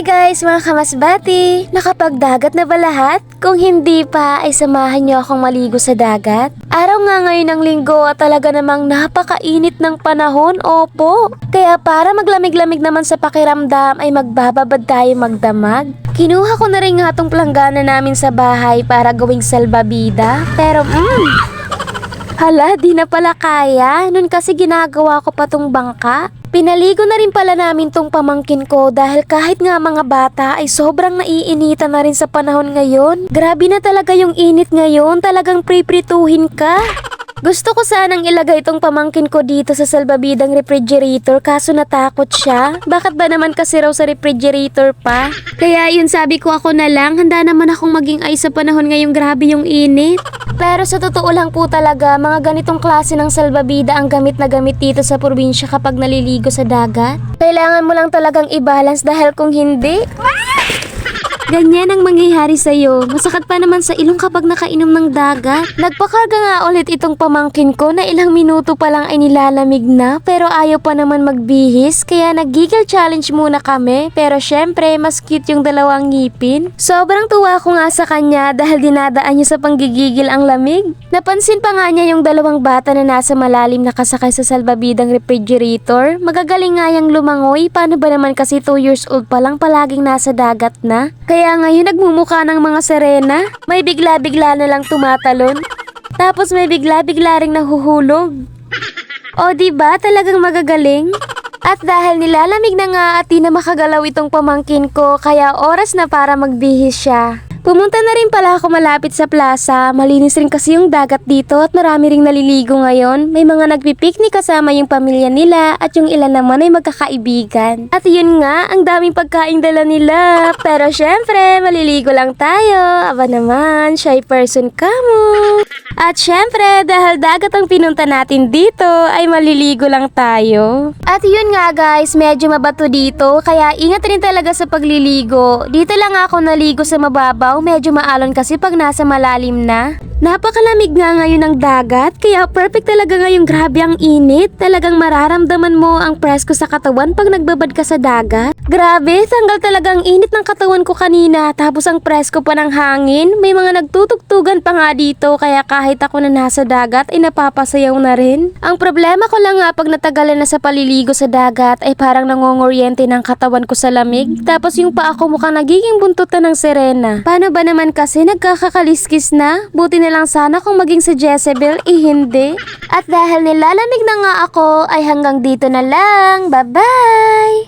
Hi guys mga kamasbati! Nakapagdagat na ba lahat? Kung hindi pa ay samahan niyo akong maligo sa dagat. Araw nga ngayon ng linggo at talaga namang napakainit ng panahon, opo. Kaya para maglamig-lamig naman sa pakiramdam ay magbababad tayo magdamag. Kinuha ko na rin nga tong planggana namin sa bahay para gawing salbabida. Pero mm, Hala, di na pala kaya. Nun kasi ginagawa ko pa tong bangka. Pinaligo na rin pala namin tong pamangkin ko dahil kahit nga mga bata ay sobrang naiinitan na rin sa panahon ngayon. Grabe na talaga yung init ngayon, talagang priprituhin ka. Gusto ko sanang ilagay itong pamangkin ko dito sa salbabidang refrigerator kaso natakot siya. Bakit ba naman kasi raw sa refrigerator pa? Kaya yun sabi ko ako na lang, handa naman akong maging ay sa panahon ngayong grabe yung init. Pero sa totoo lang po talaga, mga ganitong klase ng salbabida ang gamit na gamit dito sa probinsya kapag naliligo sa dagat. Kailangan mo lang talagang i-balance dahil kung hindi, Ganyan ang mangyayari sa'yo. Masakit pa naman sa ilong kapag nakainom ng dagat. Nagpakarga nga ulit itong pamangkin ko na ilang minuto pa lang ay nilalamig na pero ayaw pa naman magbihis kaya nag-giggle challenge muna kami pero syempre mas cute yung dalawang ngipin. Sobrang tuwa ko nga sa kanya dahil dinadaan niya sa panggigigil ang lamig. Napansin pa nga niya yung dalawang bata na nasa malalim nakasakay sa salbabidang refrigerator. Magagaling nga yung lumangoy. Paano ba naman kasi 2 years old pa lang palaging nasa dagat na? Kaya ngayon nagmumukha ng mga serena. May bigla-bigla na lang tumatalon. Tapos may bigla-bigla ring nahuhulog. O ba talagang magagaling? At dahil nilalamig na nga at di na makagalaw itong pamangkin ko, kaya oras na para magbihis siya. Pumunta na rin pala ako malapit sa plaza. Malinis rin kasi yung dagat dito at marami ring naliligo ngayon. May mga nagpipiknik kasama yung pamilya nila at yung ilan naman ay magkakaibigan. At yun nga, ang daming pagkain dala nila. Pero syempre, maliligo lang tayo. Aba naman, shy person ka mo. At syempre, dahil dagat ang pinunta natin dito, ay maliligo lang tayo. At yun nga guys, medyo mabato dito, kaya ingat rin talaga sa pagliligo. Dito lang ako naligo sa mababaw, medyo maalon kasi pag nasa malalim na. Napakalamig nga ngayon ng dagat, kaya perfect talaga ngayong grabe ang init. Talagang mararamdaman mo ang presko sa katawan pag nagbabad ka sa dagat. Grabe, tanggal talaga ang init ng katawan ko kanina, tapos ang presko pa ng hangin. May mga nagtutugtugan pa nga dito, kaya kahit ako na nasa dagat ay napapasayaw na rin. Ang problema ko lang nga pag natagalan na sa paliligo sa dagat ay parang nangongoryente ng katawan ko sa lamig. Tapos yung pa ako mukhang nagiging buntutan ng serena. Paano ba naman kasi nagkakakaliskis na? Buti lang sana kung maging si Jezebel, eh hindi. At dahil nilalamig na nga ako, ay hanggang dito na lang. Bye-bye!